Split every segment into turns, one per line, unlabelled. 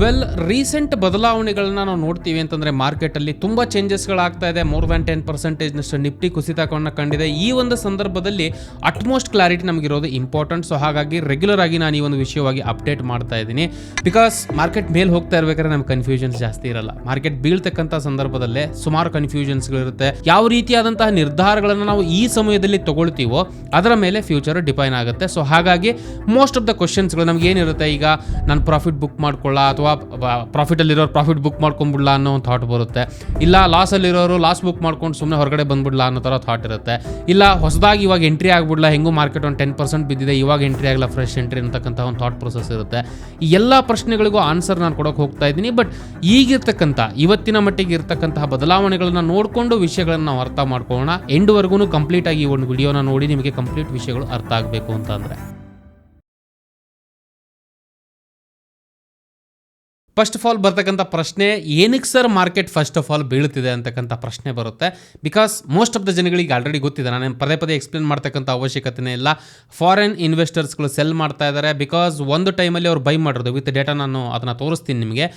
Well recent ಬದಲಾವಣೆಗಳನ್ನ ನಾವು ನೋಡ್ತೀವಿ ಅಂತಂದರೆ ಮಾರ್ಕೆಟಲ್ಲಿ ತುಂಬ ಚೇಂಜಸ್ಗಳಾಗ್ತಾ ಇದೆ. ಮೋರ್ ದ್ಯಾನ್ ಟೆನ್ ಪರ್ಸೆಂಟೇಜ್ನಷ್ಟು ನಿಫ್ಟಿ ಕುಸಿತವನ್ನು ಕಂಡಿದೆ. ಈ ಒಂದು ಸಂದರ್ಭದಲ್ಲಿ ಅಟ್ಮೋಸ್ಟ್ ಕ್ಲಾರಿಟಿ ನಮಗಿರೋದು ಇಂಪಾರ್ಟೆಂಟ್ ಸೊ ಹಾಗಾಗಿ ರೆಗ್ಯುಲರ್ ಆಗಿ ನಾನು ಈ ಒಂದು ವಿಷಯವಾಗಿ ಅಪ್ಡೇಟ್ ಮಾಡ್ತಾ ಇದ್ದೀನಿ. ಬಿಕಾಸ್ ಮಾರ್ಕೆಟ್ ಮೇಲೆ ಹೋಗ್ತಾ ಇರಬೇಕಾದ್ರೆ ನಮ್ಗೆ ಕನ್ಫ್ಯೂಷನ್ಸ್ ಜಾಸ್ತಿ ಇರಲ್ಲ. ಮಾರ್ಕೆಟ್ ಬೀಳ್ತಕ್ಕಂಥ ಸಂದರ್ಭದಲ್ಲೇ ಸುಮಾರು ಕನ್ಫ್ಯೂಷನ್ಸ್ಗಳಿರುತ್ತೆ ಯಾವ ರೀತಿಯಾದಂತಹ ನಿರ್ಧಾರಗಳನ್ನು ನಾವು ಈ ಸಮಯದಲ್ಲಿ ತಗೊಳ್ತೀವೋ ಅದರ ಮೇಲೆ ಫ್ಯೂಚರ್ ಡಿಪೈನ್ ಆಗುತ್ತೆ. ಸೊ ಹಾಗಾಗಿ ಮೋಸ್ಟ್ ಆಫ್ ದ ಕ್ವಶನ್ಸ್ಗಳು ನಮ್ಗೆ ಏನಿರುತ್ತೆ? ಈಗ ನಾನು ಪ್ರಾಫಿಟ್ ಬುಕ್ ಮಾಡ್ಕೊಳ್ಳ ಅಥವಾ ಪ್ರಾಫಿಟಲ್ಲಿರೋರು ಪ್ರಾಫಿಟ್ ಬುಕ್ ಮಾಡ್ಕೊಂಬಿಡ್ಲಾ ಅನ್ನೋ ಒಂದು ಥಾಟ್ ಬರುತ್ತೆ. ಇಲ್ಲ ಲಾಸಲ್ಲಿರೋರು ಲಾಸ್ ಬುಕ್ ಮಾಡ್ಕೊಂಡು ಸುಮ್ಮನೆ ಹೊರಗಡೆ ಬಂದ್ಬಿಡ್ಲಾ ಅನ್ನೋ ಥರ ಥಾಟ್ ಇರುತ್ತೆ. ಇಲ್ಲ, ಹೊಸದಾಗಿ ಇವಾಗ ಎಂಟ್ರಿ ಆಗ್ಬಿಡ್ಲಾ, ಹೆಂಗೂ ಮಾರ್ಕೆಟ್ ಒಂದು ಟೆನ್ ಪರ್ಸೆಂಟ್ ಬಿದ್ದಿದೆ, ಇವಾಗ ಎಂಟ್ರಿ ಆಗಲ್ಲ ಫ್ರೆಶ್ ಎಂಟ್ರಿ ಅಂತಕ್ಕಂಥ ಒಂದು ಥಾಟ್ ಪ್ರೊಸೆಸ್ ಇರುತ್ತೆ. ಈ ಎಲ್ಲ ಪ್ರಶ್ನೆಗಳಿಗೂ ಆನ್ಸರ್ ನಾನು ಕೊಡೋಕೆ ಹೋಗ್ತಾ ಇದ್ದೀನಿ ಬಟ್ ಈಗಿರ್ತಕ್ಕಂಥ ಇವತ್ತಿನ ಮಟ್ಟಿಗೆ ಇರ್ತಕ್ಕಂತಹ ಬದಲಾವಣೆಗಳನ್ನ ನೋಡಿಕೊಂಡು ವಿಷಯಗಳನ್ನು ನಾವು ಅರ್ಥ ಮಾಡ್ಕೊಳ್ಳೋಣ. ಎಂಡ್ವರೆಗೂ ಕಂಪ್ಲೀಟ್ ಆಗಿ ಈ ಒಂದು ವಿಡಿಯೋನ ನೋಡಿ ನಿಮಗೆ ಕಂಪ್ಲೀಟ್ ವಿಷಯಗಳು ಅರ್ಥ ಆಗಬೇಕು ಅಂತ ಅಂದರೆ. ಫಸ್ಟ್ ಆಫ್ ಆಲ್ ಬರ್ತಕ್ಕಂಥ ಪ್ರಶ್ನೆ, ಏನಕ್ಕೆ sir market first of all ಬೀಳ್ತಿದೆ ಅಂತಕ್ಕಂಥ ಪ್ರಶ್ನೆ ಬರುತ್ತೆ. ಬಿಕಾಸ್ ಮೋಸ್ಟ್ ಆಫ್ ದ ಜನಗಳಿಗೆ ಆಲ್ರೆಡಿ ಗೊತ್ತಿದೆ. ನಾನು ಪದೇ ಪದೇ ಎಕ್ಸ್ಪ್ಲೇನ್ ಮಾಡ್ತಕ್ಕಂಥ ಅವಶ್ಯಕತೆನೇ ಇಲ್ಲ. ಫಾರಿನ್ ಇನ್ವೆಸ್ಟರ್ಸ್ಗಳು ಸೆಲ್ ಮಾಡ್ತಾ ಇದ್ದಾರೆ. ಬಿಕಾಸ್ ಒಂದು ಟೈಮಲ್ಲಿ ಅವ್ರು ಬೈ ಮಾಡಿರೋದು. ವಿತ್ ಡೇಟಾ ನಾನು ಅದನ್ನು ತೋರಿಸ್ತೀನಿ ನಿಮಗೆ.